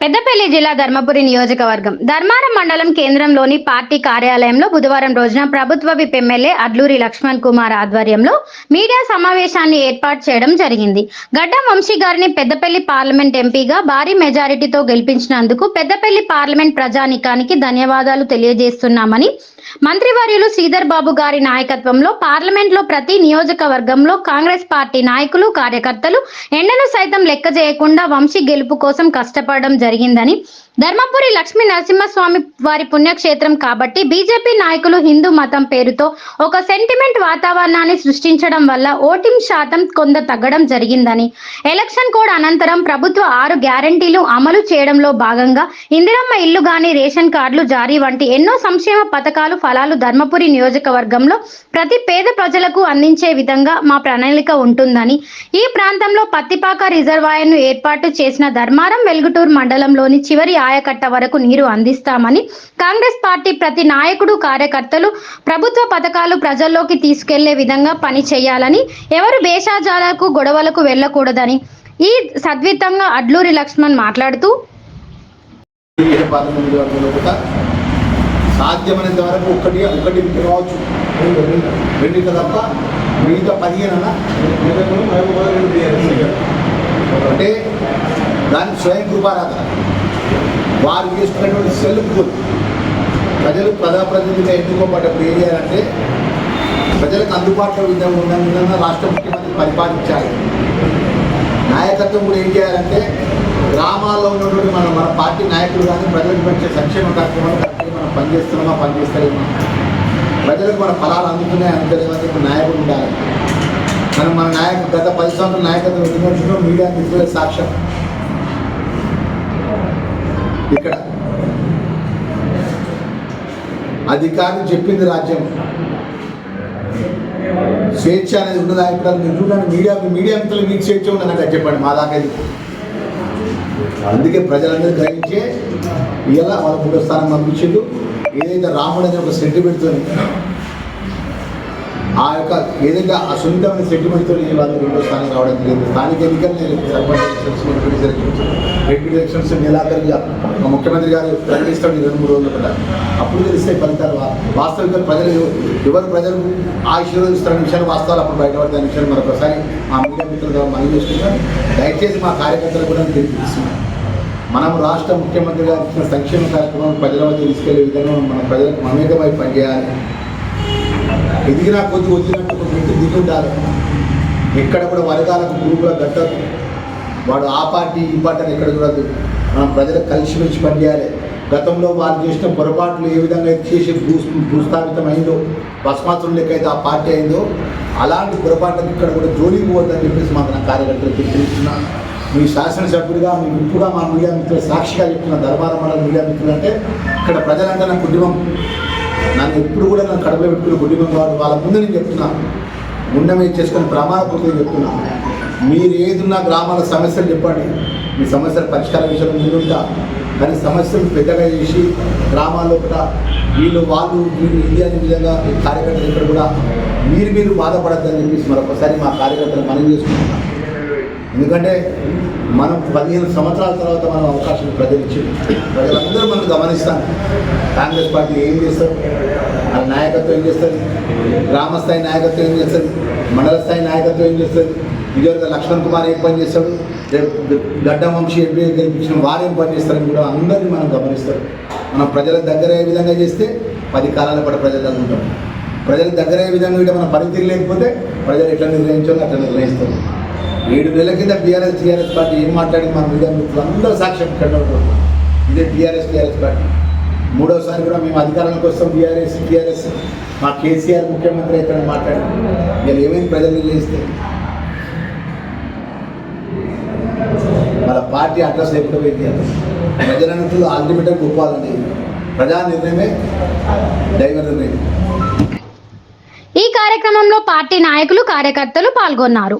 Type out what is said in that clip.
పెద్దపల్లి జిల్లా ధర్మపురి నియోజకవర్గం. ధర్మారం మండలం కేంద్రంలోని పార్టీ కార్యాలయంలో బుధవారం రోజున ప్రభుత్వ విప్ ఎమ్మెల్యే అడ్లూరి లక్ష్మణ్ కుమార్ ఆధ్వర్యంలో మీడియా సమావేశాన్ని ఏర్పాటు చేయడం జరిగింది. గడ్డం వంశీ గారిని పెద్దపల్లి పార్లమెంట్ ఎంపీగా భారీ మెజారిటీతో గెలిపించినందుకు పెద్దపల్లి పార్లమెంట్ ప్రజానికానికి ధన్యవాదాలు తెలియజేస్తున్నామని మంత్రివర్యులు శ్రీధర్ బాబు గారి నాయకత్వంలో పార్లమెంట్లో ప్రతి నియోజకవర్గంలో కాంగ్రెస్ పార్టీ నాయకులు కార్యకర్తలు ఎండను సైతం లెక్క చేయకుండా వంశీ గెలుపు కోసం కష్టపడడం జరిగింది. జరిగిందని ధర్మపురి లక్ష్మీ నరసింహస్వామి వారి పుణ్యక్షేత్రం కాబట్టి బీజేపీ నాయకులు హిందూ మతం పేరుతో ఒక సెంటిమెంట్ వాతావరణాన్ని సృష్టించడం వల్ల ఓటింగ్ శాతం కొంత తగ్గడం జరిగిందని. ఎలక్షన్ కోడ్ అనంతరం ప్రభుత్వ ఆరు గ్యారంటీలు అమలు చేయడంలో భాగంగా ఇందిరమ్మ ఇల్లు గాని రేషన్ కార్డులు జారీ వంటి ఎన్నో సంక్షేమ పథకాలు ఫలాలు ధర్మపురి నియోజకవర్గంలో ప్రతి పేద ప్రజలకు అందించే విధంగా మా ప్రణాళిక ఉంటుందని. ఈ ప్రాంతంలో పత్తిపాక రిజర్వాయర్ను ఏర్పాటు చేసిన ధర్మారం వెలుగుటూరు మండలంలోని చివరి ఆయకట్ట వరకు నీరు అందిస్తామని కాంగ్రెస్ పార్టీ ప్రతి నాయకుడు కార్యకర్తలు ప్రభుత్వ పథకాలు ప్రజల్లోకి తీసుకెళ్ళే విధంగా పని చేయాలని ఎవరు భేషాజాలకు గొడవలకు వెళ్ళకూడదని ఈ సద్వితంగా అడ్లూరి లక్ష్మణ్ మాట్లాడుతూ సాధ్యమైనంత వరకు ఒకటి ఒకటి కావచ్చు తప్ప మిగతా పదిహేను అంటే దాని స్వయం కృపారాధన. వారు చేస్తున్నటువంటి సెల్ఫ్ గుడ్ ప్రజలు ప్రజాప్రతినిధిగా ఎన్నుకోబడ్డప్పుడు ఏం చేయాలంటే ప్రజలకు అందుబాటులో విధంగా ఉన్న విధంగా రాష్ట్ర ముఖ్యమంత్రి పరిపాలించాలి. నాయకత్వం కూడా ఏం చేయాలంటే గ్రామాల్లో ఉన్నటువంటి మన మన పార్టీ నాయకులు కానీ ప్రజలకు వచ్చే సంక్షేమ కార్యక్రమాలు కరెక్ట్గా మనం పనిచేస్తున్నామా పనిచేస్తామా ప్రజలకు మన ఫలాలు అందుతున్నాయి అందుతలేమని చెప్పి నాయకుడు ఉండాలి. మనం మన నాయకు గత పది సంవత్సరాల నాయకత్వం ఎదుర్కొంటున్నాం మీడియా మిత్రుల సాక్ష్యం. ఇక్కడ. అధికారులు చెప్పింది రాజ్యం. స్వేచ్ఛ అనేది ఉన్నదా? ఇప్పుడు మీరు చూడండి మీడియా మీడియా మిత్రులు మీకు స్వేచ్ఛ ఉందన్నట్టు చెప్పండి మా దాకా అందుకే ప్రజలందరూ గ్రహించే ఇలా వాళ్ళ మూడో స్థానం పంపించిండు ఏదైతే రాముడు అనే ఒక సెంటిమెంట్తో ఆ యొక్క ఏదైతే ఆ సున్నితమైన సెంటిమెంట్తో వాళ్ళు రెండో స్థానం రావడం జరిగింది. స్థానిక ఎన్నికలు నేను హైబ్రిడ్ ఎలక్షన్స్ నెలాఖరుగా మా ముఖ్యమంత్రి గారు ప్రకటిస్తాడు రెండు మూడు రోజులు కూడా అప్పుడు తెలిస్తే ఫలితాలు వాస్తవిక ప్రజలు ఎవరు ప్రజలు ఆశీర్వదిస్తున్న విషయాలు వాస్తవాలు అప్పుడు బయటపడతాయి విషయాలు మరొకసారి మా మీడియా మిత్రులుగా మనం చేసుకుంటాం దయచేసి మా కార్యకర్తలు కూడా తెలియజేస్తున్నాం మనం రాష్ట్ర ముఖ్యమంత్రి గారు ఇచ్చిన సంక్షేమ కార్యక్రమం ప్రజల వద్ద తీసుకెళ్ళే విధంగా మన ప్రజలకు మమేకమై పనిచేయాలి. ఎదిగినా కొద్ది వచ్చినట్టు కొంచెం వ్యక్తి దిగి ఉండాలి ఎక్కడ కూడా వర్గాలకు గ్రూపుల గట్టదు వాడు ఆ పార్టీ ఈ పార్టీ అని ఎక్కడ చూడద్దు. మనం ప్రజలకు కలిసిమెలిసి పనిచేయాలి గతంలో వాళ్ళు చేసిన పొరపాట్లు ఏ విధంగా అయితే చేసి భూ భూస్థాపితమైందో భస్మాత్రం లెక్క అయితే ఆ పార్టీ అయిందో అలాంటి పొరపాట్లకు ఇక్కడ కూడా జోలికి పోవద్దని చెప్పేసి మాకు నా కార్యకర్తలు తెలియజేస్తున్నా మీ శాసనసభ్యుడిగా మీ విప్పుగా మా మీడియా మిత్రులు సాక్షిగా చెప్తున్న దర్బార మండల మీడియా మిత్రులు అంటే ఇక్కడ ప్రజలంటే నా కుటుంబం నన్ను ఎప్పుడు కూడా నన్ను కడుపులో పెట్టుకుని కుటుంబం కాదు. వాళ్ళ ముందు నేను చెప్తున్నా. ముండమే చేసుకుని ప్రమాణపూర్తిగా చెప్తున్నా. మీరు ఏదున్న గ్రామాల సమస్యలు చెప్పండి. మీ సమస్యల పరిష్కార విషయంలో ముందుంటా కానీ సమస్యలు పెద్దగా చేసి గ్రామాల్లో కూడా వీళ్ళు వాళ్ళు వీళ్ళు ఇది అనే విధంగా ఈ కార్యకర్తలు ఇక్కడ కూడా మీరు మీరు బాధపడద్దని చెప్పేసి మరొకసారి మా కార్యకర్తలు మనం చేసుకుంటున్నాం. ఎందుకంటే మనం పదిహేను సంవత్సరాల తర్వాత మనం అవకాశం ప్రజలు ప్రజలందరూ మనం గమనిస్తాం. కాంగ్రెస్ పార్టీ ఏం చేస్తారు వాళ్ళ నాయకత్వం ఏం చేస్తుంది? గ్రామ స్థాయి నాయకత్వం ఏం చేస్తుంది? మండల స్థాయి నాయకత్వం ఏం చేస్తుంది? ఇదివరకు లక్ష్మణ్ కుమార్ ఏం పని చేస్తాడు? రేపు గడ్డం వంశీ ఎంపీ గెలిపించిన వారు ఏం పని చేస్తారని కూడా అందరినీ మనం గమనిస్తారు మనం ప్రజల దగ్గర ఏ విధంగా చేస్తే పది కాలాల పాటు ప్రజలు అనుకుంటాం ప్రజల దగ్గర ఏ విధంగా ఉంటే మన పనితీరు లేకపోతే ప్రజలు ఎట్లా నిర్ణయించాలో అట్లా నిర్ణయిస్తారు. ఏడు నెలల కింద బీఆర్ఎస్ టీఆర్ఎస్ పార్టీ ఏం మాట్లాడింది మన మీడియా మిత్రులు అందరూ సాక్ష్యం ఇక్కడ ఇదే టీఆర్ఎస్ టీఆర్ఎస్ పార్టీ. మూడోసారి కూడా మేము అధికారంలోకి వస్తాం బీఆర్ఎస్ టీఆర్ఎస్. మా కేసీఆర్ ముఖ్యమంత్రి అయితే మాట్లాడారు. వీళ్ళు ఏమైంది ప్రజలు నిర్ణయిస్తే? వాళ్ళ పార్టీ అడ్రస్ ఎప్పుడు పెట్టారు ప్రజలంతా అల్టిమేట్గా గొప్పాలని ప్రజా నిర్ణయమే దైవ నిర్ణయం. ఈ కార్యక్రమంలో పార్టీ నాయకులు కార్యకర్తలు పాల్గొన్నారు.